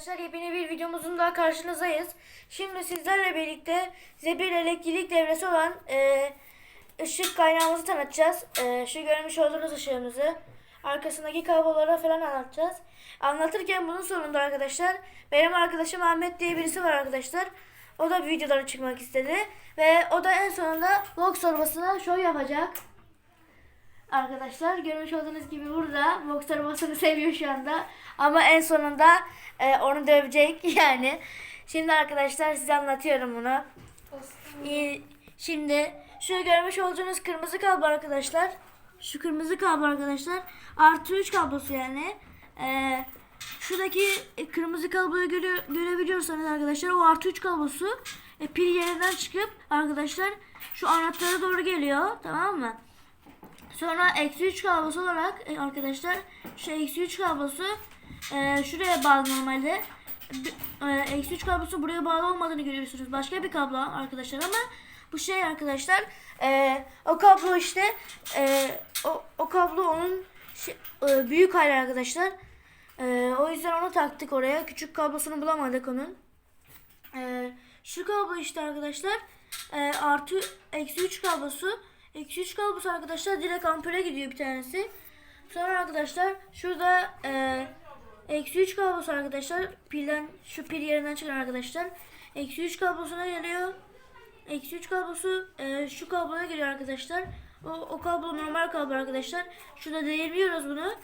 Arkadaşlar yepyeni bir videomuzun daha karşınızdayız. Şimdi sizlerle birlikte size bir elektrik devresi olan e, ışık kaynağımızı tanıtacağız. E, şu görmüş olduğunuz ışığımızı. Arkasındaki kabloları falan anlatacağız. Anlatırken bunun sonunda arkadaşlar benim arkadaşım Ahmet diye birisi var arkadaşlar. O da videolara çıkmak istedi. Ve o da en sonunda vlog sorbasına şov yapacak. Arkadaşlar görmüş olduğunuz gibi burada boks arabasını seviyor şu anda. Ama en sonunda e, onu dövecek yani. Şimdi arkadaşlar size anlatıyorum bunu. İyi, şimdi şu görmüş olduğunuz kırmızı kablo arkadaşlar. Şu kırmızı kablo arkadaşlar. Artı 3 kablosu yani. E, şuradaki e, kırmızı kabloyu göre, görebiliyorsanız arkadaşlar o artı 3 kablosu e, pil yerinden çıkıp arkadaşlar şu anahtara doğru geliyor tamam mı? Sonra eksi 3 kablosu olarak e, arkadaşlar şu eksi 3 kablosu e, şuraya bağlı normalde. E, Eksi 3 kablosu buraya bağlı olmadığını görüyorsunuz. Başka bir kablo arkadaşlar ama bu şey arkadaşlar e, o kablo işte e, o, o kablo onun şey- e, büyük hali arkadaşlar. E, o yüzden onu taktık oraya. Küçük kablosunu bulamadık onun. Ee, şu kablo işte arkadaşlar e, artı eksi 3 kablosu eksi 3 kablosu arkadaşlar. Direkt ampere gidiyor bir tanesi. Sonra arkadaşlar şurada e, eksi 3 kablosu arkadaşlar. Pilden şu pil yerinden çıkan arkadaşlar. Eksi 3 kablosuna geliyor. Eksi 3 kablosu e, şu kabloya geliyor arkadaşlar. O, o kablo normal kablo arkadaşlar. Şurada değirmiyoruz bunu.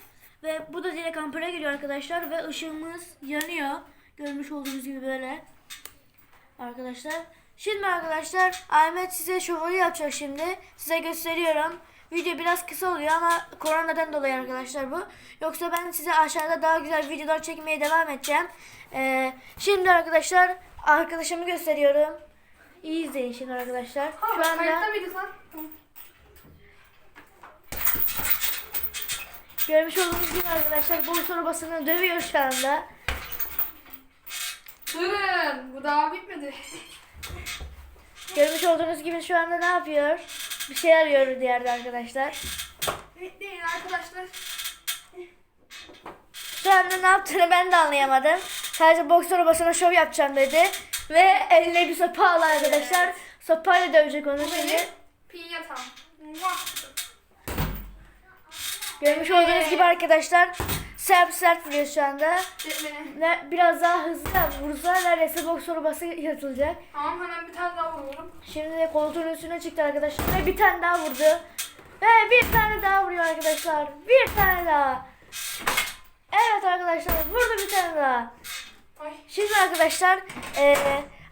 Ve bu da direkt ampere geliyor arkadaşlar. Ve ışığımız yanıyor. Görmüş olduğunuz gibi böyle. Arkadaşlar. Şimdi arkadaşlar Ahmet size şovunu yapacak şimdi. Size gösteriyorum. Video biraz kısa oluyor ama koronadan dolayı arkadaşlar bu. Yoksa ben size aşağıda daha güzel videolar çekmeye devam edeceğim. Ee, şimdi arkadaşlar arkadaşımı gösteriyorum. İyi izleyin şimdi arkadaşlar. Şu anda görmüş olduğunuz gibi arkadaşlar bu sorbasını dövüyor şu anda. Durun. Bu daha bitmedi. Görmüş olduğunuz gibi şu anda ne yapıyor? Bir şey arıyor bir yerde arkadaşlar. Bekleyin arkadaşlar. Şu anda ne yaptığını ben de anlayamadım. Sadece boks arabasına şov yapacağım dedi. Ve eline bir sopa aldı arkadaşlar. Sopayla dövecek onu şimdi. Muah. Görmüş olduğunuz gibi arkadaşlar sert sert vuruyor şu anda. Ne, biraz daha hızlı vursa neredeyse boks arabası yırtılacak. Tamam hemen bir tane daha vuruyorum. Şimdi de koltuğun üstüne çıktı arkadaşlar ve bir tane daha vurdu. Ve bir tane daha vuruyor arkadaşlar. Bir tane daha. Evet arkadaşlar vurdu bir tane daha. Ay. Şimdi arkadaşlar eee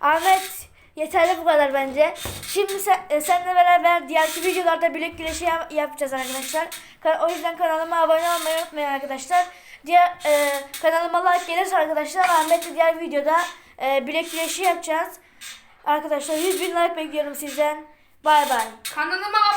Ahmet yeterli bu kadar bence. Şimdi sen, e, seninle beraber diğerki videolarda bilek güreşi yap- yapacağız arkadaşlar. O yüzden kanalıma abone olmayı unutmayın arkadaşlar. Diğer e, kanalıma like gelirse arkadaşlar Ahmet'le diğer videoda e, bilek güreşi yapacağız. Arkadaşlar 100 bin like bekliyorum sizden. Bay bay. Kanalıma abone